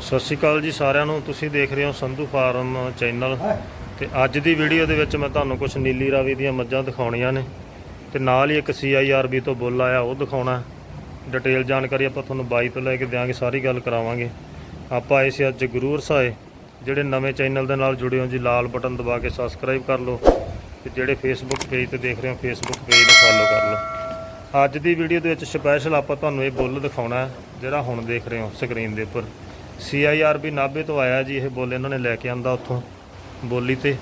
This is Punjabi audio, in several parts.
ਸਤਿ ਸ਼੍ਰੀ ਅਕਾਲ ਜੀ ਸਾਰਿਆਂ ਨੂੰ। ਤੁਸੀਂ ਦੇਖ ਰਹੇ ਹੋ ਸੰਧੂ ਫਾਰਮ ਚੈਨਲ। ਤੇ ਅੱਜ ਦੀ ਵੀਡੀਓ ਦੇ ਵਿੱਚ ਮੈਂ ਤੁਹਾਨੂੰ ਕੁਝ ਨੀਲੀ ਰਾਵੀ ਦੀਆਂ ਮੱਝਾਂ ਦਿਖਾਉਣੀਆਂ ਨੇ। ਤੇ ਨਾਲ ਹੀ ਇੱਕ CIRB ਤੋਂ ਬੁੱਲ ਆਇਆ, ਉਹ ਦਿਖਾਉਣਾ। ਡਿਟੇਲ ਜਾਣਕਾਰੀ ਆਪਾਂ ਤੁਹਾਨੂੰ ਬਾਈ ਤੋਂ ਲੈ ਕੇ ਦਿਆਂਗੇ, ਸਾਰੀ ਗੱਲ ਕਰਾਵਾਂਗੇ। ਆਪਾਂ ਆਏ ਸੀ ਅੱਜ ਗੁਰੂ ਰਸਾਏ ਜਿਹੜੇ ਨਵੇਂ ਚੈਨਲ ਦੇ ਨਾਲ ਜੁੜੇ ਹੋ ਜੀ, ਲਾਲ ਬਟਨ ਦਬਾ ਕੇ ਸਬਸਕ੍ਰਾਈਬ ਕਰ ਲਓ। ਤੇ ਜਿਹੜੇ ਫੇਸਬੁੱਕ ਪੇਜ ਤੇ ਦੇਖ ਰਹੇ ਹੋ ਫੇਸਬੁੱਕ ਪੇਜ ਨੂੰ ਫੋਲੋ ਕਰ ਲਓ। ਅੱਜ ਦੀ ਵੀਡੀਓ ਦੇ ਵਿੱਚ ਸਪੈਸ਼ਲ ਆਪਾਂ ਤੁਹਾਨੂੰ ਇਹ ਬੁੱਲ ਦਿਖਾਉਣਾ, ਜਿਹੜਾ ਹੁਣ ਦੇਖ ਰਹੇ ਹੋ ਸਕਰੀਨ ਦੇ ਉੱਪਰ। CIRB ਨਾਭੇ ਤੋਂ ਆਇਆ ਜੀ, ਇਹ ਬੁੱਲ ਇਹਨਾਂ ਨੇ ਲੈ ਕੇ ਆਂਦਾ ਉੱਥੋਂ, ਬੋਲੀ ਤੇ।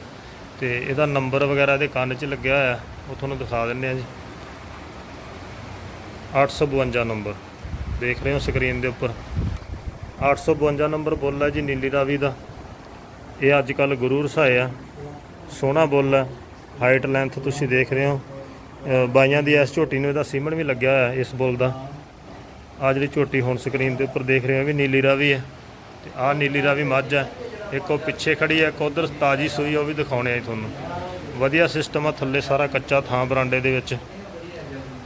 ਤੇ ਇਹਦਾ ਨੰਬਰ ਵਗੈਰਾ ਇਹਦੇ ਕੰਨ 'ਚ ਲੱਗਿਆ ਹੋਇਆ, ਉਹ ਤੁਹਾਨੂੰ ਦਿਖਾ ਦਿੰਨੇ ਆ ਜੀ। 852 ਨੰਬਰ ਦੇਖ ਰਹੇ ਹੋ ਸਕਰੀਨ ਦੇ ਉੱਪਰ। 852 ਨੰਬਰ ਬੁੱਲ ਹੈ ਜੀ, ਨੀਲੀ ਰਾਵੀ ਦਾ। ਇਹ ਅੱਜ ਕੱਲ ਗੁਰੂ ਰਸਾਏ ਆ, ਸੋਹਣਾ ਬੁੱਲ ਹੈ ਹਾਈਟ ਲੈਂਥ ਤੁਸੀਂ ਦੇਖ ਰਹੇ ਹੋ। ਬਾਈਆਂ ਦੀ ਇਸ ਝੋਟੀ ਨੂੰ ਇਹਦਾ ਸੀਮਣ ਵੀ ਲੱਗਿਆ ਹੋਇਆ ਇਸ ਬੁੱਲ ਦਾ। ਆ ਜਿਹੜੀ ਝੋਟੀ ਹੁਣ ਸਕਰੀਨ ਦੇ ਉੱਪਰ ਦੇਖ ਰਹੇ ਹੋ ਵੀ ਨੀਲੀ ਰਾਵੀ ਹੈ। ਤੇ ਆਹ ਨੀਲੀ ਰਾਵੀ ਮੱਝ ਹੈ। ਇੱਕ ਉਹ ਪਿੱਛੇ ਖੜੀ ਹੈ ਇੱਕ ਉਧਰ ਤਾਜੀ ਸੂਈ ਉਹ ਵੀ ਦਿਖਾਉਣੇ ਆ ਜੀ ਤੁਹਾਨੂੰ। ਵਧੀਆ ਸਿਸਟਮ ਆ ਥੱਲੇ ਸਾਰਾ ਕੱਚਾ ਥਾਂ ਬਰਾਂਡੇ ਦੇ ਵਿੱਚ।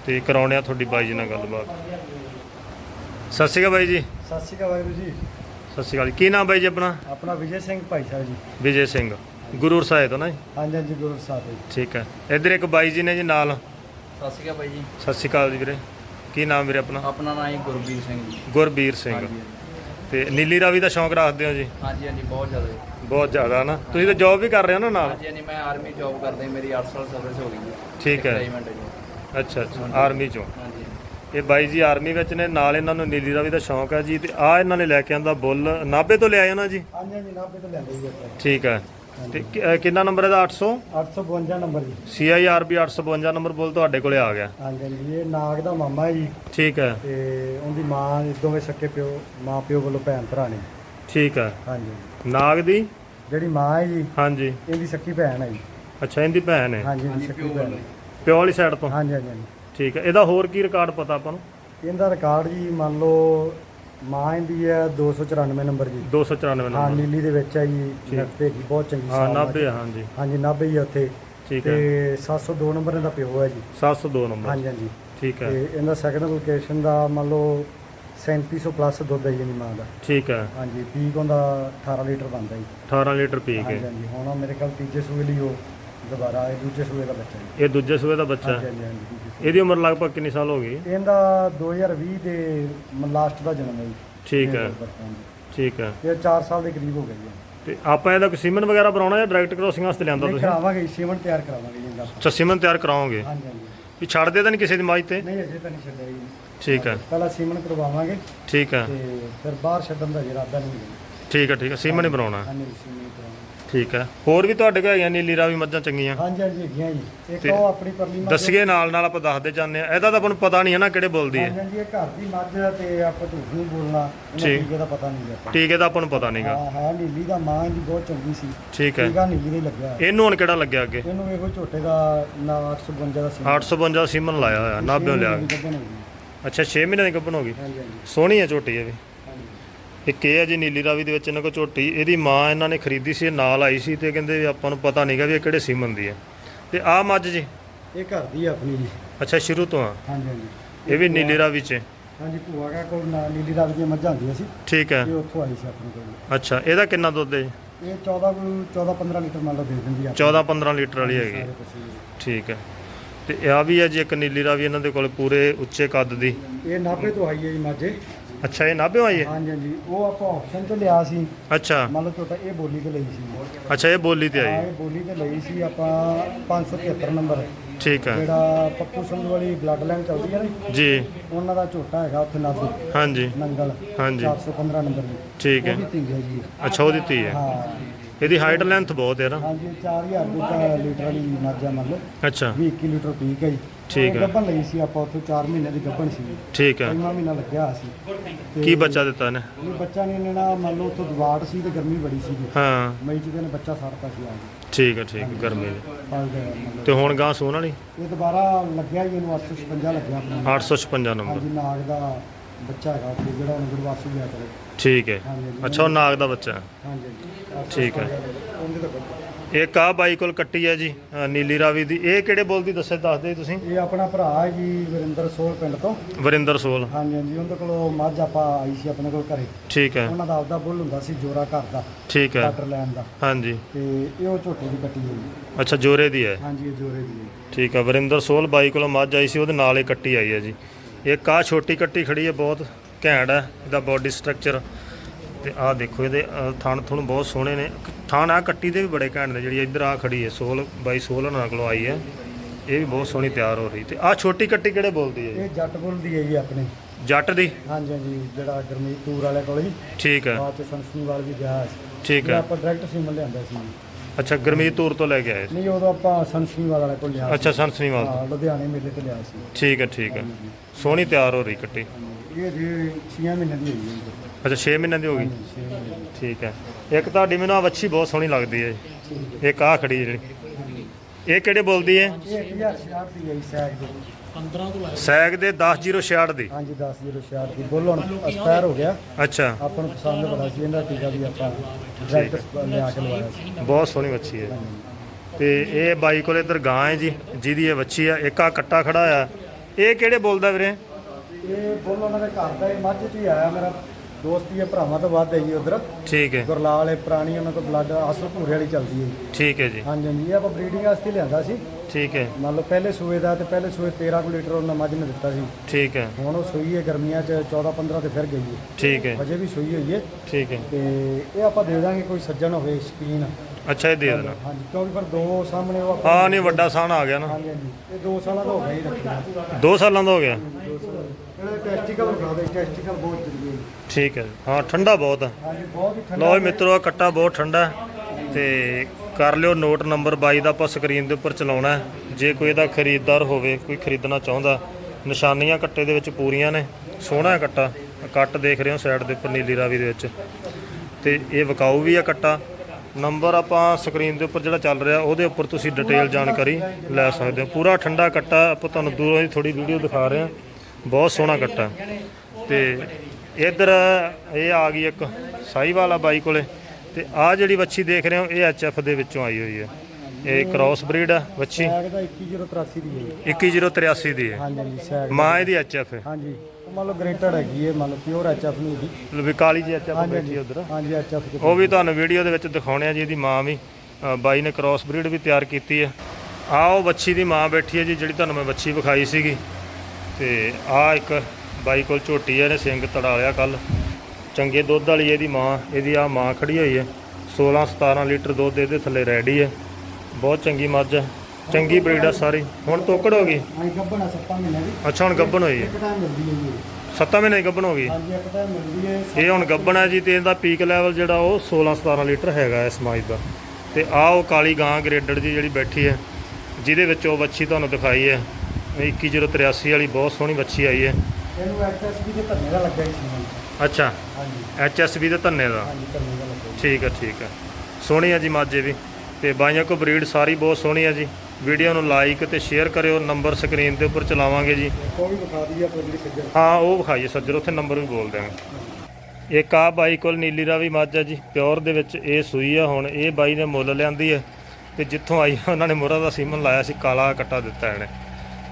ਤੇ ਕਰਾਉਣੇ ਆ ਤੁਹਾਡੀ ਬਾਈ ਜੀ ਨਾਲ ਗੱਲਬਾਤ। ਸਤਿ ਸ਼੍ਰੀ ਅਕਾਲ ਬਾਈ ਜੀ। ਸਤਿ ਸ਼੍ਰੀ ਅਕਾਲ ਵਾਹਿਗੁਰੂ ਜੀ। ਸਤਿ ਸ਼੍ਰੀ ਅਕਾਲ। ਕੀ ਨਾਮ ਬਾਈ ਜੀ ਆਪਣਾ? ਆਪਣਾ ਵਿਜੇ ਸਿੰਘ ਭਾਈ ਸਾਹਿਬ ਜੀ। ਵਿਜੇ ਸਿੰਘ। ਗੁਰੂ ਸਾਹਿਬ ਤੋਂ ਨਾ ਜੀ? ਹਾਂਜੀ ਹਾਂਜੀ ਗੁਰੂ ਸਾਹਿਬ ਜੀ। ਠੀਕ ਹੈ। ਇੱਧਰ ਇੱਕ ਬਾਈ ਜੀ ਨੇ ਜੀ ਨਾਲ। ਸਤਿ ਸ਼੍ਰੀ ਅਕਾਲ ਬਾਈ ਜੀ। ਸਤਿ ਸ਼੍ਰੀ ਅਕਾਲ ਜੀ ਵੀਰੇ। ਕੀ ਨਾਮ ਵੀਰੇ ਆਪਣਾ? ਆਪਣਾ ਨਾਮ ਹੈ ਗੁਰਬੀਰ ਸਿੰਘ ਜੀ। ਗੁਰਬੀਰ ਸਿੰਘ। ਹਾਂਜੀ। ਤੇ ਨੀਲੀ ਰਾਵੀ ਦਾ ਸ਼ੌਂਕ ਰੱਖਦੇ ਹੋ ਜੀ? ਹਾਂਜੀ ਹਾਂਜੀ ਬਹੁਤ ਜ਼ਿਆਦਾ ਜੀ। ਬਹੁਤ ਜ਼ਿਆਦਾ ਨਾ ਤੁਸੀਂ ਤਾਂ ਜੌਬ ਵੀ ਕਰ ਰਹੇ ਹੋ ਨਾ ਨਾਲ? ਹਾਂਜੀ ਹਾਂਜੀ ਮੈਂ ਆਰਮੀ ਜੌਬ ਕਰਦਾ ਜੀ, ਮੇਰੀ 8 ਸਾਲ ਸਰਵਿਸ ਹੋ ਗਈ ਹੈ ਠੀਕ ਹੈ। Retirement ਹੈ ਜੀ। ਅੱਛਾ ਅੱਛਾ ਆਰਮੀ ਚੋਂ? ਹਾਂਜੀ ਇਹ ਬਾਈ ਜੀ ਆਰਮੀ ਵਿੱਚ ਨੇ ਨਾਲ ਇਹਨਾਂ ਨੂੰ ਨੀਲੀ ਰਾਵੀ ਦਾ ਸ਼ੌਂਕ ਹੈ ਜੀ ਤੇ ਆ ਇਹਨਾਂ ਨੇ ਲੈ ਕੇ ਆਂਦਾ ਬੁੱਲ। ਨਾਭੇ ਤੋਂ ਲਿਆਏ ਨਾ ਜੀ? ਹਾਂਜੀ ਹਾਂਜੀ ਨਾਭੇ ਤੋਂ ਲੈਂਦੇ ਜੀ ਠੀਕ ਹੈ। ਤੇ ਕਿ- ਅਹ ਕਿੰਨਾ ਨੰਬਰ ਇਹਦਾ? 800 852 ਨੰਬਰ ਜੀ। CIRB 852 ਨੰਬਰ ਬੁੱਲ ਤੁਹਾਡੇ ਕੋਲੇ ਆ ਗਿਆ। ਹਾਂਜੀ ਹਾਂਜੀ ਇਹ ਨਾਗ ਦਾ ਮਾਮਾ ਹੈ ਜੀ। ਠੀਕ ਹੈ। ਤੇ ਉਹਦੀ ਮਾਂ ਦੋਵੇਂ ਸੱਕੇ ਪਿਓ ਮਾਂ ਪਿਓ ਵੱਲੋਂ ਭੈਣ ਭਰਾ ਨੇ। ਠੀਕ ਹੈ। ਹਾਂਜੀ। ਨਾਗ ਦੀ? ਜਿਹੜੀ ਮਾਂ ਹੈ ਜੀ ਹਾਂਜੀ। ਇਹਦੀ ਸੱਕੀ ਭੈਣ ਹੈ ਜੀ। ਅੱਛਾ ਇਹਦੀ ਭੈਣ ਹੈ। ਹਾਂਜੀ ਇਹਦੀ ਸੱਕੀ ਪਿਓ ਭੈਣ ਵੱਲੋਂ। ਪਿਓ ਵਾਲੀ ਸਾਈਡ ਤੋਂ? ਹਾਂਜੀ ਹਾਂਜੀ ਹਾਂਜੀ। ਠੀਕ ਹੈ। ਇਹਦਾ ਹੋਰ ਕੀ ਰਿਕਾਰਡ ਪਤਾ ਆਪਾਂ ਨੂੰ? ਇਹਦਾ ਰਿਕਾਰਡ ਜੀ ਮੰਨ ਲਓ ਮਾਂ ਇਹਦੀ ਹੈ 294 ਨੰਬਰ ਜੀ। 294 ਹਾਂ ਨੰਬਰ। ਨੀਲੀ ਦੇ ਵਿੱਚ ਹੈ ਜੀ। ਨੱਤੇ ਦੀ ਬਹੁਤ ਚੰਗੀ ਹਾਂ ਸਾਲ ਹੈ। ਨਾਭੇ ਆ, ਹਾਂਜੀ। ਹਾਂਜੀ ਨਾਭੇ ਹੀ ਉੱਥੇ। ਠੀਕ ਹੈ। ਤੇ 702 ਨੰਬਰ ਇਹਦਾ ਪਿਓ ਹੈ ਜੀ। 702 ਨੰਬਰ। ਹਾਂਜੀ ਹਾਂਜੀ। ਠੀਕ ਹੈ। ਤੇ ਇਹਦਾ ਸੈਕੰਡ ਲੋਕੇਸ਼ਨ ਦਾ ਮੰਨ ਲਓ 3700 ਪਲੱਸ ਦੁੱਧ ਹੈ ਜੀ ਇਹਦੀ ਮਾਂ ਦਾ। ਠੀਕ ਹੈ। ਹਾਂਜੀ ਪੀਕ ਉਹਦਾ 18 ਲੀਟਰ ਬਣਦਾ ਜੀ। 18 ਲੀਟਰ ਪੀ ਹਾਂਜੀ ਕੇ ਹਾਂਜੀ। ਹੁਣ ਉਹ ਮੇਰੇ ਖਿਆਲ ਤੀਜੇ ਸੂਏ ਲਈ ਉਹ ਦੁਬਾਰਾ ਇਹ ਦੂਜੇ ਸੂਏ ਦਾ ਬੱਚਾ ਜੀ। ਇਹ ਦੂਜੇ ਸੂਏ ਦਾ ਬੱਚਾ? ਹਾਂਜੀ ਹੈ। ਹਾਂਜੀ ਹਾਂਜੀ ਦੂਜੇ ਸੂਏ। ਇਹਦੀ ਉਮਰ ਲਗਭਗ ਕਿੰਨੀ ਸਾਲ ਹੋ ਗਈ? ਇਹਦਾ 2020 ਦੇ ਲਾਸਟ ਦਾ ਜਨਮ ਹੈ ਜੀ। ਠੀਕ ਹੈ। ਹਾਂਜੀ। ਠੀਕ ਹੈ। ਇਹ 4 ਸਾਲ ਦੇ ਕਰੀਬ ਹੋ ਗਏ ਜੀ। ਤੇ ਆਪਾਂ ਇਹਦਾ ਕੋਈ ਸੀਮਨ ਵਗੈਰਾ ਬਣਾਉਣਾ ਜਾਂ ਡਾਇਰੈਕਟ ਕ੍ਰੋਸਿੰਗ ਵਾਸਤੇ ਲਿਆਂਦਾ ਨਹੀਂ ਤੁਸੀਂ? ਕਰਾਵਾਂਗੇ ਸੀਮਨ ਤਿਆਰ ਕਰਾਵਾਂਗੇ ਜੀ ਇਹਦਾ ਅੱਛਾ ਸੀਮਨ ਤਿਆਰ ਕਰਾਓਗੇ? ਹਾਂਜੀ ਹਾਂਜੀ। ਵੀ ਛੱਡਦੇ ਤਾਂ ਨਹੀਂ ਕਿਸੇ ਦੀ ਮਾਝ ਤੇ? ਨਹੀਂ ਅਜੇ ਤਾਂ ਨਹੀਂ ਛੱਡਿਆ ਜੀ। ਠੀਕ ਹੈ। ਪਹਿਲਾਂ ਸੀਮਨ ਕਰਵਾਵਾਂਗੇ ਠੀਕ ਹੈ। ਤੇ ਫਿਰ ਬਾਹਰ ਛੱਡਣ ਦਾ ਇਰਾਦਾ ਨਹੀਂ ਹੈ। ਠੀਕ ਹੈ ਠੀਕ ਹੈ। ਸੀਮਨ ਹੀ ਬਣਾਉਣਾ। ਹਾਂਜੀ ਸੀਮਨ ਕਰਾਵਾਂਗੇ ਠੀਕ ਹੈ। ਹੋਰ ਵੀ ਤੁਹਾਡੇ ਕੋਲ ਹੈਗੀਆਂ ਨੀਲੀ ਰਾਵੀ ਮੱਝਾਂ ਚੰਗੀਆਂ? ਹਾਂਜੀ ਹਾਂਜੀ ਹੈਗੀਆਂ ਜੀ। ਇੱਕ ਤੇ ਉਹ ਆਪਣੀ ਪਰਲੀ ਮੱਝ ਦੱਸੀਏ ਨਾਲ ਨਾਲ ਆਪਾਂ ਦੱਸਦੇ ਜਾਂਦੇ ਆ ਇਹਦਾ ਤਾਂ ਆਪਾਂ ਨੂੰ ਪਤਾ ਨਹੀਂ ਹੈ ਨਾ ਕਿਹੜੇ ਬੋਲਦੀ ਹਾਂਜੀ ਹੈ। ਹਾਂਜੀ ਇਹ ਘਰ ਦੀ ਮੱਝ ਆ ਤੇ ਆਪਾਂ ਝੂਠ ਨਹੀਂ ਬੋਲਣਾ। ਇਹਨਾਂ ਠੀਕ। ਟੀਕੇ ਦਾ ਪਤਾ ਨਹੀਂ ਆਪਾਂ। ਟੀਕੇ ਦਾ ਆਪਾਂ ਨੂੰ ਪਤਾ ਨਹੀਂਗਾ। ਹਾਂ ਹੈ ਨੀਲੀ ਦਾ ਮਾਂ ਦੀ ਬਹੁਤ ਚੰਗੀ ਸੀ। ਠੀਕ ਹੈ। ਟੀਕਾ ਨੀਲੀ ਦੇ ਲੱਗਿਆ ਹੋਇਆ। ਇਹਨੂੰ ਹੁਣ ਕਿਹੜਾ ਲੱਗਿਆ ਅੱਗੇ? ਇਹਨੂੰ ਇਹੋ ਝੋਟੇ ਦਾ ਨਾ 852 ਦਾ ਸੀ 852 ਸੀਮਨ ਲਾਇਆ ਹੋਇਆ ਨਾਭਿਓਂ ਲਿਆ ਕੇ। ਅੱਛਾ 6 ਮਹੀਨੇ ਦੀ ਗੱਭਣ ਹੋ ਗਈ? ਹਾਂਜੀ ਹਾਂਜੀ। ਸੋਹਣੀ ਹੈ ਝੋਟੀ ਇਹ ਵੀ। ਇੱਕ ਇਹ ਹੈ ਜੀ ਨੀਲੀ ਰਾਵੀ ਦੇ ਵਿੱਚ ਇਹਨਾਂ ਕੋਲ ਝੋਟੀ। ਇਹਦੀ ਮਾਂ ਇਹਨਾਂ ਨੇ ਖਰੀਦੀ ਸੀ ਇਹ ਨਾਲ ਆਈ ਸੀ ਤੇ ਕਹਿੰਦੇ ਵੀ ਆਪਾਂ ਨੂੰ ਪਤਾ ਨਹੀਂਗਾ ਵੀ ਇਹ ਕਿਹੜੇ ਸੀਮਨ ਦੀ ਹੈ ਤੇ ਆਹ ਮੱਝ ਜੀ? ਇਹ ਘਰ ਦੀ ਆ ਆਪਣੀ ਜੀ। ਅੱਛਾ ਸ਼ੁਰੂ ਤੋਂ ਆ? ਹਾਂਜੀ ਹਾਂਜੀ। ਇਹ ਵੀ ਨੀਲੀ ਰਾਵੀ ਚ। ਹਾਂਜੀ ਭੂਆ ਕਾ ਕੋਲ ਨਾ ਨੀਲੀ ਰਾਵੀ ਦੀਆਂ ਮੱਝਾਂ ਹੁੰਦੀਆਂ ਸੀ। ਠੀਕ ਹੈ ਇਹ ਉੱਥੋਂ ਆਈ ਸੀ ਆਪਣੇ ਕੋਲ। ਅੱਛਾ ਇਹਦਾ ਕਿੰਨਾ ਦੁੱਧ ਹੈ ਜੀ? ਇਹ 14 ਕੁ 14 15 ਲੀਟਰ ਮੰਨ ਲਓ ਦੇ ਦਿੰਦੀ ਆ। 14 15 ਲੀਟਰ ਵਾਲੀ ਹੈਗੀ। ਠੀਕ ਹੈ। ਤੇ ਇਹ ਵੀ ਹੈ ਜੀ ਇੱਕ ਨੀਲੀ ਰਾਵੀ ਇਹਨਾਂ ਦੇ ਕੋਲ ਪੂਰੇ ਉੱਚੇ ਕੱਦ ਦੀ। ਇਹ ਨਾਭੇ ਤੋਂ ਆਈ ਹੈ ਜੀ ਮਾਝੇ। ਅੱਛਾ ਇਹ ਨਾਭਿਓਂ ਆਈ ਹੈ ਹਾਂਜੀ ਹਾਂਜੀ। ਉਹ ਆਪਾਂ ਆਪਸ਼ਨ ਤੇ ਲਿਆ ਸੀ। ਅੱਛਾ। ਮੰਨ ਲਓ ਝੋਟਾ ਇਹ ਬੋਲੀ ਤੇ ਲਈ ਸੀ। ਅੱਛਾ ਇਹ ਬੋਲੀ ਤੇ ਹਾਂ ਆਈ ਇਹ ਬੋਲੀ ਤੇ ਲਈ ਸੀ ਆਪਾਂ 573 ਨੰਬਰ। ਠੀਕ ਹੈ ਜਿਹੜਾ ਪੱਪੂ ਸੰਧੂ ਵਾਲੀ ਬਲੱਡ ਲਾਈਨ ਚੱਲਦੀ ਹੈ ਨਾ ਜੀ। ਉਹਨਾਂ ਦਾ ਝੋਟਾ ਹੈਗਾ ਉੱਥੇ ਨਾਭੇ। ਹਾਂਜੀ। ਨੰਗਲ। ਹਾਂਜੀ। 415 ਨੰਬਰ ਦੀ। ਠੀਕ ਹੈ ਉਹਦੀ ਧੀ ਹੈ ਜੀ। ਅੱਛਾ ਉਹ ਦਿੱਤੀ ਹੈ ਹਾਂ। ਇਹਦੀ ਹਾਈਟ ਲੈਂਥ ਬਹੁਤ ਹੈ ਨਾ। ਹਾਂਜੀ 4000 ਦੁੱਧ ਲੀਟਰ ਵਾਲੀ ਮਾਜਾ ਮੰਨ ਲਓ। ਅੱਛਾ। 20 ਕਿਲੋ ਲੀਟਰ ਪੀਕ ਹੈ ਜੀ। ਠੀਕ ਹੈ। ਗੱਭਣ ਲਈ ਸੀ ਆਪਾਂ ਉੱਥੇ 4 ਮਹੀਨੇ ਦੀ ਗੱਭਣ ਸੀ। ਠੀਕ ਹੈ। ਪੰਜਵਾਂ ਮਹੀਨਾ ਲੱਗਿਆ ਸੀ। ਤੇ ਕੀ ਬੱਚਾ ਦਿੱਤਾ ਇਹਨੇ? ਇਹ ਬੱਚਾ ਨੇ ਇਹਨੇ ਨਾ ਮੰਨ ਲਓ ਉੱਥੇ ਦਵਾੜ ਸੀ ਤੇ ਗਰਮੀ ਬੜੀ ਸੀ। ਹਾਂ। ਮਈ ਚ ਇਹਨੇ ਬੱਚਾ ਛੱਡਤਾ ਸੀ ਆ ਠੀਕ ਹੈ ਠੀਕ ਹੈ ਗਰਮੀ ਦੀ। ਫਲ ਗਿਆ ਮਤਲਬ ਤੇ ਹੁਣ ਗਾਂ ਸੂਣ ਵਾਲੀ? ਇਹ ਦੁਬਾਰਾ ਲੱਗਿਆ ਜੀ ਇਹਨੂੰ 856 ਲੱਗਿਆ ਆਪਣਾ। 856 ਨੰਬਰ। ਹਾਂਜੀ ਨਾਗ ਦਾ ਬੱਚਾ ਹੈਗਾ ਉੱਥੇ ਜਿਹੜਾ ਹੁਣ ਗੁਰਵਾਸੂ ਗਿਆ ਚਲੇ ਠੀਕ ਹੈ। ਹਾਂਜੀ। ਹਾਂਜੀ। ਅੱਛਾ ਉਹ ਨਾਗ ਦਾ ਬੱਚਾ ਹੈ। ਹਾਂਜੀ। ਹਾਂਜੀ ਠੀਕ ਹੈ। ਉਹਦੇ ਤਾਂ ਬੱਚਾ ਇੱਕ ਆ ਬਾਈ ਕੋਲ ਕੱਟੀ ਹੈ ਜੀ? ਅ, ਨੀਲੀ ਰਾਵੀ ਦੀ। ਇਹ ਕਿਹੜੇ ਬੋਲ ਦੀ ਦੱਸੇ ਦੱਸ ਦੇ ਤੁਸੀਂ? ਇਹ ਆਪਣਾ ਭਰਾ ਹੈ ਜੀ ਵਰਿੰਦਰ ਸੋਲ ਪਿੰਡ ਤੋਂ। ਵਰਿੰਦਰ ਸੋਲ। ਹਾਂਜੀ ਹਾਂਜੀ ਉਹਦੇ ਕੋਲੋਂ ਮੱਝ ਆਪਾਂ ਆਈ ਸੀ ਆਪਣੇ ਕੋਲ ਘਰੇ। ਠੀਕ ਹੈ। ਉਹਨਾਂ ਦਾ ਆਪਦਾ ਬੁੱਲ ਹੁੰਦਾ ਸੀ ਜੋਰਾ ਘਰ ਦਾ ਠੀਕ ਹੈ। ਡਾਕਟਰ ਲੈਣ ਦਾ। ਹਾਂਜੀ। ਤੇ ਇਹ ਉਹ ਝੋਟੇ ਦੀ ਕੱਟੀ ਹੋਈ ਹੈ ਅੱਛਾ ਜੋਰੇ ਦੀ ਹੈ? ਹਾਂਜੀ ਇਹ ਜੋਰੇ ਦੀ ਹੈ। ਠੀਕ ਹੈ ਵਰਿੰਦਰ ਸੋਲ ਬਾਈ ਕੋਲੋਂ ਮੱਝ ਆਈ ਸੀ ਉਹਦੇ ਨਾਲ ਹੀ ਕੱਟੀ ਆਈ ਹੈ ਜੀ। ਇੱਕ ਆ ਛੋਟੀ ਕੱਟੀ ਖੜੀ ਹੈ ਬਹੁਤ ਘੈਂਟ ਹੈ ਇਹਦਾ ਬਾਡੀ ਸਟਰਕਚਰ ਤੇ ਆਹ ਦੇਖੋ ਇਹਦੇ ਅ, ਥਣ ਥੁਣ ਬਹੁਤ ਸੋਹਣੇ ਨੇ। ਥਣ ਆ ਕੱਟੀ ਦੇ ਵੀ ਬੜੇ ਘੈਂਟ ਨੇ ਜਿਹੜੀ ਇੱਧਰ ਆ ਖੜੀ ਹੈ ਸੋਲ ਬਾਈ ਸੋਲ ਉਹਨਾਂ ਕੋਲੋਂ ਆਈ ਹੈ। ਇਹ ਵੀ ਬਹੁਤ ਸੋਹਣੀ ਤਿਆਰ ਹੋ ਰਹੀ ਤੇ ਆ ਛੋਟੀ ਕੱਟੀ ਕਿਹੜੇ ਬੋਲਦੀ ਹੈ ਜੀ? ਇਹ ਜੱਟ ਬੁੱਲ ਦੀ ਹੈ ਜੀ ਆਪਣੇ। ਜੱਟ ਦੀ? ਹਾਂਜੀ ਹਾਂਜੀ ਜਿਹੜਾ ਗਰਮੀਤ ਟੂਰ ਵਾਲੇ ਕੋਲ ਹੀ ਠੀਕ ਹੈ। ਬਾਅਦ ਚ ਸੰਸਨੀ ਵਾਲ ਵੀ ਗਿਆ ਸੀ ਠੀਕ ਹੈ। ਆਪਾਂ ਡਾਇਰੈਕਟ ਸਿਮ ਲਿਆਂਦਾ ਸੀ ਅੱਛਾ ਗਰਮੀਤ ਤੂਰ ਤੋਂ ਲੈ ਕੇ ਆਏ ਸੀ? ਨਹੀਂ ਉਦੋਂ ਆਪਾਂ ਸੰਸਨੀ ਵਾਲੇ ਕੋਲ ਲਿਆ ਅੱਛਾ ਸੰਸਨੀਵਾਲ ਤੋਂ। ਹਾਂ ਲੁਧਿਆਣੇ ਮੇਲੇ ਤੇ ਲਿਆ ਸੀ। ਠੀਕ ਹੈ ਠੀਕ ਹੈ। ਸੋਹਣੀ ਤਿਆਰ ਹੋ ਰਹੀ ਕੱਟੀ। ਇਹ ਜੀ 6 ਮਹੀਨੇ ਦੀ ਹੋਈ ਹੈ ਅੱਛਾ 6 ਮਹੀਨਿਆਂ ਦੀ ਹੋ ਗਈ? 6 ਮਹੀਨੇ ਦੀ। ਠੀਕ ਹੈ। ਇੱਕ ਤੁਹਾਡੀ ਮੈਨੂੰ ਆ ਵੱਛੀ ਬਹੁਤ ਸੋਹਣੀ ਲੱਗਦੀ ਹੈ। ਜੀ। ਇੱਕ ਆ ਖੜੀ ਜਿਹੜੀ। ਇਹ ਕਿਹੜੇ ਬੋਲਦੀ ਹੈ? ਇਹ 1066 ਦੀ ਹੈ ਜੀ ਸੈਗ ਦੀ। ਸੈਗ ਦੇ 10066 ਦੀ। ਹਾਂਜੀ 10 ਜੀਰੋ 66 ਦੀ। ਬੁੱਲ ਹੁਣ ਐਕਸਪਾਇਰ ਹੋ ਗਿਆ। ਅੱਛਾ। ਆਪਾਂ ਨੂੰ ਪਸੰਦ ਬੜਾ ਸੀ ਇਹਦਾ ਟੀਕਾ ਵੀ ਆਪਾਂ ਡਾਇਰੈਕਟ ਲਿਆ ਕੇ ਲਵਾਇਆ ਸੀ। ਬਹੁਤ ਸੋਹਣੀ ਵੱਛੀ ਹੈ। ਤੇ ਇਹ ਬਾਈ ਕੋਲ ਇੱਧਰ ਗਾਂ ਹੈ ਜੀ ਜਿਹਦੀ ਇਹ ਵੱਛੀ ਆ। ਇੱਕ ਆ ਕੱਟਾ ਖੜਾ ਆ ਇਹ ਕਿਹੜੇ ਬੋਲਦਾ ਵੀਰੇ? ਇਹ ਬੁੱਲ ਉਹਨਾਂ ਦੇ ਘਰ ਦਾ ਇਹ ਮੱਝ ਚ ਹੀ ਆਇਆ ਮੇਰਾ। ਦੋਸਤ ਹੀ ਭਰਾਵਾਂ ਤੋਂ ਵੱਧ ਹੈ ਜੀ ਉਧਰ। ਠੀਕ ਹੈ। ਗੁਰਲਾਲ ਵਾਲੇ ਪੁਰਾਣੀ ਉਹਨਾਂ ਤੋਂ ਬਲੱਡ ਅਸਲ ਭੂਰੇ ਵਾਲੀ ਚੱਲਦੀ ਹੈ ਜੀ। ਠੀਕ ਹੈ ਜੀ। ਹਾਂਜੀ ਹਾਂਜੀ ਇਹ ਆਪਾਂ ਬਰੀਡਿੰਗ ਵਾਸਤੇ ਲਿਆਂਦਾ ਸੀ। ਠੀਕ ਹੈ। ਮੰਨ ਲਓ ਪਹਿਲੇ ਸੂਏ ਦਾ ਤੇ ਪਹਿਲੇ ਸੂਏ 13 ਕੁ ਲੀਟਰ ਉਹਨਾਂ ਮੱਝ ਨੇ ਦਿੱਤਾ ਸੀ। ਠੀਕ ਹੈ। ਹੁਣ ਉਹ ਸੂਈ ਹੈ ਗਰਮੀਆਂ ਚ 14 15 ਤੇ ਫਿਰ ਗਈ ਹੈ। ਠੀਕ ਹੈ। ਅਜੇ ਵੀ ਸੂਈ ਹੋਈ ਹੈ। ਠੀਕ ਹੈ। ਤੇ ਇਹ ਆਪਾਂ ਦੇ ਦਾਂਗੇ ਕੋਈ ਸੱਜਣ ਹੋਵੇ ਸ਼ਕੀਨ। ਅੱਛਾ ਇਹ ਦੇ ਦੇਣਾ। ਹਾਂਜੀ ਕਿਉਂਕਿ ਫਿਰ ਦੋ ਸਾਹਮਣੇ ਉਹ ਆਪਾਂ ਹਾਂ ਨਹੀਂ ਵੱਡਾ ਸਾਨ ਆ ਗਿਆ ਨਾ। ਹਾਂਜੀ ਹਾਂਜੀ ਇਹ ਦੋ ਸਾਲਾਂ ਦਾ ਹੋ ਗਿਆ ਹੀ ਰੱਖਿਆ 2 ਸਾਲਾਂ ਦਾ ਹੋ ਗਿਆ। ਟੈਸਟੀਕਲ ਵਿਖਾ ਦੇ ਟੈਸਟੀਕਲ ਬਹੁਤ ਜ਼ਰੂਰੀ ਹੈ। ਠੀਕ ਹੈ ਹਾਂ ਠੰਡਾ ਬਹੁਤ ਆ। ਹਾਂਜੀ ਬਹੁਤ ਹੀ ਠੰਡਾ ਲਓ ਜੀ ਮਿੱਤਰੋ ਆਹ ਕੱਟਾ ਬਹੁਤ ਠੰਡਾ ਹੈ ਤੇ ਕਰ ਲਿਓ ਨੋਟ ਨੰਬਰ 22 ਦਾ ਆਪਾਂ ਸਕਰੀਨ ਦੇ ਉੱਪਰ ਚਲਾਉਣਾ ਹੈ। ਜੇ ਕੋਈ ਇਹਦਾ ਖਰੀਦਦਾਰ ਹੋਵੇ ਕੋਈ ਖਰੀਦਣਾ ਚਾਹੁੰਦਾ ਨਿਸ਼ਾਨੀਆਂ ਕੱਟੇ ਦੇ ਵਿੱਚ ਪੂਰੀਆਂ ਨੇ ਸੋਹਣਾ ਹੈ ਕੱਟਾ। ਆਹ ਕੱਟ ਦੇਖ ਰਹੇ ਹੋ ਸਾਈਡ ਦੇ ਉੱਪਰ ਨੀਲੀ ਰਾਵੀ ਦੇ ਵਿੱਚ। ਤੇ ਇਹ ਵਿਕਾਊ ਵੀ ਆ ਕੱਟਾ। ਨੰਬਰ ਆਪਾਂ ਸਕਰੀਨ ਦੇ ਉੱਪਰ ਜਿਹੜਾ ਚੱਲ ਰਿਹਾ ਉਹਦੇ ਉੱਪਰ ਤੁਸੀਂ ਡਿਟੇਲ ਜਾਣਕਾਰੀ ਲੈ ਸਕਦੇ ਹੋ। ਪੂਰਾ ਠੰਡਾ ਕੱਟਾ ਆਪਾਂ ਤੁਹਾਨੂੰ ਦੂਰੋਂ ਦੀ ਥੋੜੀ ਵੀਡੀਓ ਦਿਖਾ ਰਹੇ ਹਾਂ। ਬਹੁਤ ਸੋਹਣਾ ਕੱਟਾ ਤੇ ਇੱਧਰ ਇਹ ਆ ਗਈ ਇੱਕ ਸਾਈਵਾਲ ਆ ਬਾਈ ਕੋਲੇ। ਤੇ ਆ ਜਿਹੜੀ ਵੱਛੀ ਦੇਖ ਰਹੇ ਹੋ ਇਹ ਐਚਐਫ ਦੇ ਵਿੱਚੋਂ ਆਈ ਹੋਈ ਹੈ। ਇਹ ਕ੍ਰਾਸ ਬਰੀਡ ਆ ਵੱਛੀ। ਸੈਗ ਦਾ 21083 ਦੀ ਹੈ। 21083 ਦੀ ਹੈ। ਹਾਂਜੀ ਹਾਂਜੀ ਸੈਗ ਮਾਂ ਇਹਦੀ ਐਚਐਫ ਹੈ। ਹਾਂਜੀ। ਉਹ ਮੰਨ ਲਓ ਗ੍ਰੇਟਡ ਹੈਗੀ ਹੈ ਮੰਨ ਲਓ ਪਿਓਰ ਐਚਐਫ ਨਹੀਂ ਹੈਗੀ ਵੀ ਕਾਲੀ ਜੀ ਐਚਐਫ ਹਾਂਜੀ ਬੈਠੀ ਹਾਂਜੀ। ਉਧਰ। ਹਾਂਜੀ ਐਚਐਫ ਉਹ ਵੀ ਤੁਹਾਨੂੰ ਵੀਡੀਓ ਦੇ ਵਿੱਚ ਦਿਖਾਉਣੇ ਆ ਜੀ ਇਹਦੀ ਮਾਂ ਵੀ। ਅ, ਬਾਈ ਨੇ ਕ੍ਰਾਸ ਬਰੀਡ ਵੀ ਤਿਆਰ ਕੀਤੀ ਹੈ। ਆ ਉਹ ਵੱਛੀ ਦੀ ਮਾਂ ਬੈਠੀ ਹੈ ਜੀ ਜਿਹੜੀ ਤੁਹਾਨੂੰ ਮੈਂ ਵੱਛੀ ਵਿਖਾਈ ਸੀਗੀ। ਤੇ ਆ ਇੱਕ ਬਾਈ ਕੋਲ ਝੋਟੀ ਹੈ ਇਹਨੇ ਸਿੰਘ ਤੜਾ ਲਿਆ ਕੱਲ ਚੰਗੇ ਦੁੱਧ ਵਾਲੀ ਇਹਦੀ ਮਾਂ ਇਹਦੀ ਆ ਮਾਂ ਖੜੀ ਹੋਈ ਹੈ 16 17 ਲੀਟਰ ਦੁੱਧ ਇਹਦੇ ਥੱਲੇ ਰੈਡੀ ਹੈ ਬਹੁਤ ਚੰਗੀ ਮੱਝ ਹੈ ਚੰਗੀ ਬਰੀਡ ਹੈ ਸਾਰੀ। ਹੁਣ ਤੋਕੜ ਹੋ ਗਈ? ਹਾਂ ਗੱਬਣਾ ਸੱਤਾਂ ਮਹੀਨੇ ਦੀ। ਅੱਛਾ ਹੁਣ ਗੱਬਣ ਹੋਈ ਹੈ ਇੱਕ ਟਾਈਮ ਮਿਲਦੀ ਹੈ ਜੀ। 7 ਮਹੀਨੇ ਗੱਬਣ ਹੋ ਗਈ? ਹਾਂਜੀ ਇੱਕ ਟਾਈਮ ਮਿਲਦੀ ਹੈ ਇਹ ਹੁਣ ਗੱਬਣ ਹੈ ਜੀ ਤੇ ਇਹਦਾ ਪੀਕ ਲੈਵਲ ਜਿਹੜਾ ਉਹ 16 17 ਲੀਟਰ ਹੈਗਾ ਇਸ ਮਾਈ ਦਾ। ਤੇ ਆਹ ਉਹ ਕਾਲੀ ਗਾਂ ਗ੍ਰੇਡਡ ਜੀ ਜਿਹੜੀ ਬੈਠੀ ਹੈ ਜਿਹਦੇ ਵਿੱਚ ਉਹ ਵੱਛੀ ਤੁਹਾਨੂੰ ਦਿਖਾਈ ਹੈ 21083 ਵਾਲੀ ਬਹੁਤ ਸੋਹਣੀ ਵੱਛੀ ਆਈ ਹੈ। ਇਹਨੂੰ ਐਚਐਸਬੀ ਦੇ ਧੰਨੇ ਦਾ ਲੱਗਾ ਹੀ ਸੀ ਮੈਨੂੰ। ਅੱਛਾ। ਹਾਂਜੀ। ਐਚਐਸਬੀ ਦੇ ਧੰਨੇ ਦਾ? ਹਾਂਜੀ ਧੰਨੇ ਦਾ। ਠੀਕ ਹੈ ਠੀਕ ਹੈ। ਸੋਹਣੀ ਹੈ ਜੀ ਮਾਝੇ ਵੀ। ਤੇ ਬਾਈਆਂ ਕੋ ਬਰੀਡ ਸਾਰੀ ਬਹੁਤ ਸੋਹਣੀ ਹੈ ਜੀ। ਵੀਡੀਓ ਨੂੰ ਲਾਈਕ ਤੇ ਸ਼ੇਅਰ ਕਰਿਓ। ਨੰਬਰ ਸਕਰੀਨ ਦੇ ਉੱਪਰ ਚਲਾਵਾਂਗੇ ਜੀ। ਉਹ ਵੀ ਵਿਖਾ ਦਈਏ ਆਪਾਂ ਜਿਹੜੀ ਸੱਜਣ ਹਾਂ ਉਹ ਵਿਖਾਈਏ ਸੱਜਰ ਉੱਥੇ ਨੰਬਰ ਵੀ ਬੋਲ ਦਿਆਂਗੇ ਇੱਕ ਆ ਬਾਈ ਕੋਲ ਨੀਲੀ ਰਾਵੀ ਮੱਝ ਆ ਜੀ। ਪਿਓਰ ਦੇ ਵਿੱਚ ਇਹ ਸੂਈ ਆ ਹੁਣ। ਇਹ ਬਾਈ ਨੇ ਮੁੱਲ ਲਿਆਂਦੀ ਹੈ। ਤੇ ਜਿੱਥੋਂ ਆਈ ਆ, ਉਹਨਾਂ ਨੇ ਮੁਰਾ ਦਾ ਸੀਮਨ ਲਾਇਆ ਸੀ ਕਾਲਾ ਕੱਟਾ ਦਿੱਤਾ ਇਹਨੇ।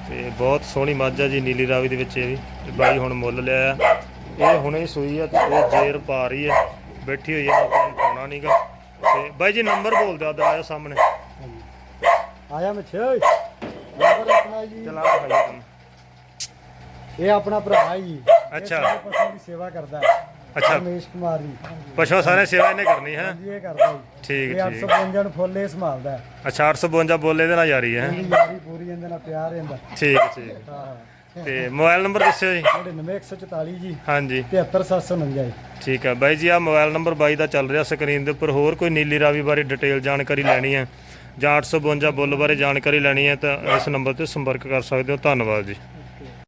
ਤੇ ਬਹੁਤ ਸੋਹਣੀ ਮੱਝ ਆ ਜੀ ਨੀਲੀ ਰਾਵੀ ਦੇ ਵਿੱਚ ਇਹ ਵੀ। ਤੇ ਬਾਈ ਹੁਣ ਮੁੱਲ ਲਿਆ ਆ। ਇਹ ਹੁਣੇ ਹੀ ਸੂਈ ਆ ਤੇ ਇਹ ਜੇਰ ਪਾ ਰਹੀ ਹੈ ਬੈਠੀ ਹੋਈ ਹੈ ਆਪਾਂ ਨੂੰ ਪਾਉਣਾ ਨਹੀਂਗਾ ਤੇ ਬਾਈ ਜੀ ਨੰਬਰ ਬੋਲ ਦਿਓ ਆਇਆ ਸਾਹਮਣੇ। ਆਇਆ ਮਿੱਛੇ ਓਏ। ਨੰਬਰ ਆਪਣਾ ਜੀ। ਚਲਾ ਤੁਹਾਨੂੰ। ਇਹ ਆਪਣਾ ਭਰਾ ਹੈ ਜੀ। ਇਹ ਅੱਛਾ। ਪਸ਼ੂਆਂ ਦੀ ਸੇਵਾ ਕਰਦਾ। ਹੈ ਅੱਛਾ। ਰਮੇਸ਼ ਕੁਮਾਰ ਜੀ। ਪਸ਼ੂ ਸਾਰੇ ਸੇਵਾ ਇਹਨੇ ਕਰਨੀ ਹੈ। ਹਾਂਜੀ ਇਹ ਕਰਦਾ ਜੀ। ਠੀਕ ਇਹ ਠੀਕ 855 ਨੂੰ ਫੁੱਲ ਇਹ ਸੰਭਾਲਦਾ ਹੈ। ਅੱਛਾ 852 ਬੋਲੇ ਦੇ ਨਾਲ ਹੈ। ਇਹਦੀ ਯਾਰੀ ਪੂਰੀ ਇਹਦੇ ਨਾਲ ਪਿਆਰ ਇਹਦਾ। ਠੀਕ ਠੀਕ। ਹਾਂ। ਤੇ ਮੋਬਾਈਲ ਨੰਬਰ ਦੱਸਿਓ ਜੀ। 99144 ਜੀ। ਹਾਂਜੀ। 73749 ਜੀ। ਠੀਕ ਹੈ ਬਾਈ ਜੀ ਆ ਮੋਬਾਈਲ ਨੰਬਰ ਬਾਈ ਦਾ ਚੱਲ ਰਿਹਾ ਸਕਰੀਨ ਦੇ ਉੱਪਰ। ਹੋਰ ਕੋਈ ਨੀਲੀ ਰਾਵੀ ਬਾਰੇ ਡਿਟੇਲ ਜਾਣਕਾਰੀ ਲੈਣੀ ਹੈ ਜਾਂ 852 ਬੁੱਲ ਬਾਰੇ ਜਾਣਕਾਰੀ ਲੈਣੀ ਹੈ ਤਾਂ ਇਸ ਨੰਬਰ ਤੇ ਸੰਪਰਕ ਕਰ ਸਕਦੇ ਹੋ। ਧੰਨਵਾਦ ਜੀ।